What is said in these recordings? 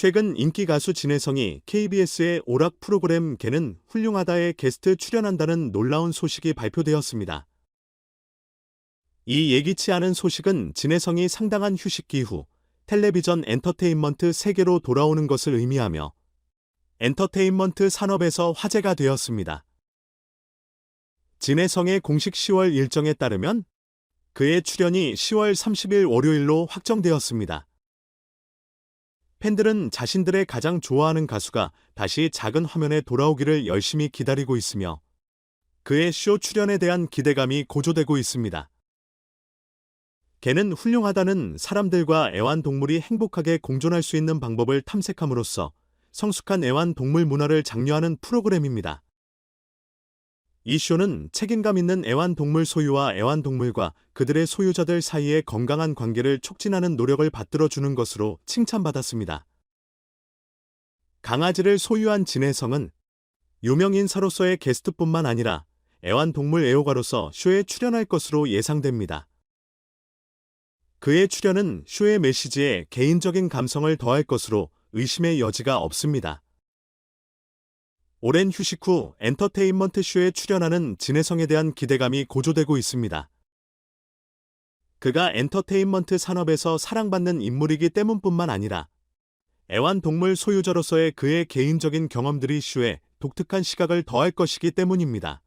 최근 인기 가수 진혜성이 KBS의 오락 프로그램 개는 훌륭하다에 게스트 출연한다는 놀라운 소식이 발표되었습니다. 이 예기치 않은 소식은 진혜성이 상당한 휴식기 후 텔레비전 엔터테인먼트 세계로 돌아오는 것을 의미하며 엔터테인먼트 산업에서 화제가 되었습니다. 진혜성의 공식 10월 일정에 따르면 그의 출연이 10월 30일 월요일로 확정되었습니다. 팬들은 자신들의 가장 좋아하는 가수가 다시 작은 화면에 돌아오기를 열심히 기다리고 있으며 그의 쇼 출연에 대한 기대감이 고조되고 있습니다. 개는 훌륭하다는 사람들과 애완동물이 행복하게 공존할 수 있는 방법을 탐색함으로써 성숙한 애완동물 문화를 장려하는 프로그램입니다. 이 쇼는 책임감 있는 애완동물 소유와 애완동물과 그들의 소유자들 사이의 건강한 관계를 촉진하는 노력을 받들어 주는 것으로 칭찬받았습니다. 강아지를 소유한 진혜성은 유명 인사로서의 게스트뿐만 아니라 애완동물 애호가로서 쇼에 출연할 것으로 예상됩니다. 그의 출연은 쇼의 메시지에 개인적인 감성을 더할 것으로 의심의 여지가 없습니다. 오랜 휴식 후 엔터테인먼트 쇼에 출연하는 진혜성에 대한 기대감이 고조되고 있습니다. 그가 엔터테인먼트 산업에서 사랑받는 인물이기 때문뿐만 아니라 애완동물 소유자로서의 그의 개인적인 경험들이 쇼에 독특한 시각을 더할 것이기 때문입니다.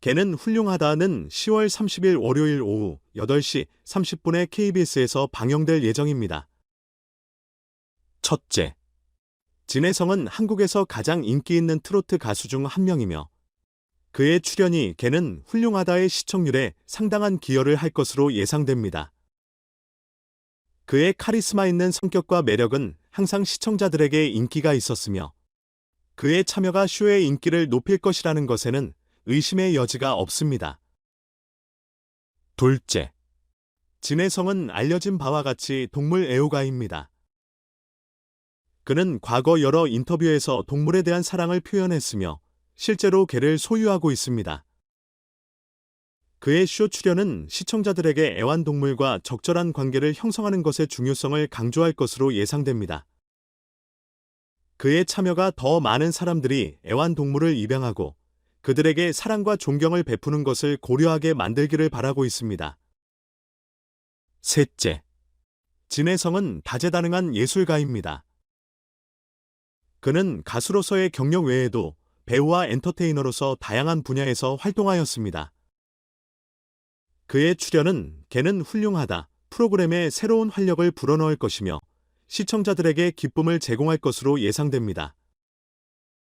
개는 훌륭하다는 10월 30일 월요일 오후 8시 30분에 KBS에서 방영될 예정입니다. 첫째, 진혜성은 한국에서 가장 인기 있는 트로트 가수 중 한 명이며 그의 출연이 개는 훌륭하다의 시청률에 상당한 기여를 할 것으로 예상됩니다. 그의 카리스마 있는 성격과 매력은 항상 시청자들에게 인기가 있었으며 그의 참여가 쇼의 인기를 높일 것이라는 것에는 의심의 여지가 없습니다. 둘째, 진혜성은 알려진 바와 같이 동물 애호가입니다. 그는 과거 여러 인터뷰에서 동물에 대한 사랑을 표현했으며 실제로 개를 소유하고 있습니다. 그의 쇼 출연은 시청자들에게 애완동물과 적절한 관계를 형성하는 것의 중요성을 강조할 것으로 예상됩니다. 그의 참여가 더 많은 사람들이 애완동물을 입양하고 그들에게 사랑과 존경을 베푸는 것을 고려하게 만들기를 바라고 있습니다. 셋째, 진혜성은 다재다능한 예술가입니다. 그는 가수로서의 경력 외에도 배우와 엔터테이너로서 다양한 분야에서 활동하였습니다. 그의 출연은 개는 훌륭하다 프로그램에 새로운 활력을 불어넣을 것이며 시청자들에게 기쁨을 제공할 것으로 예상됩니다.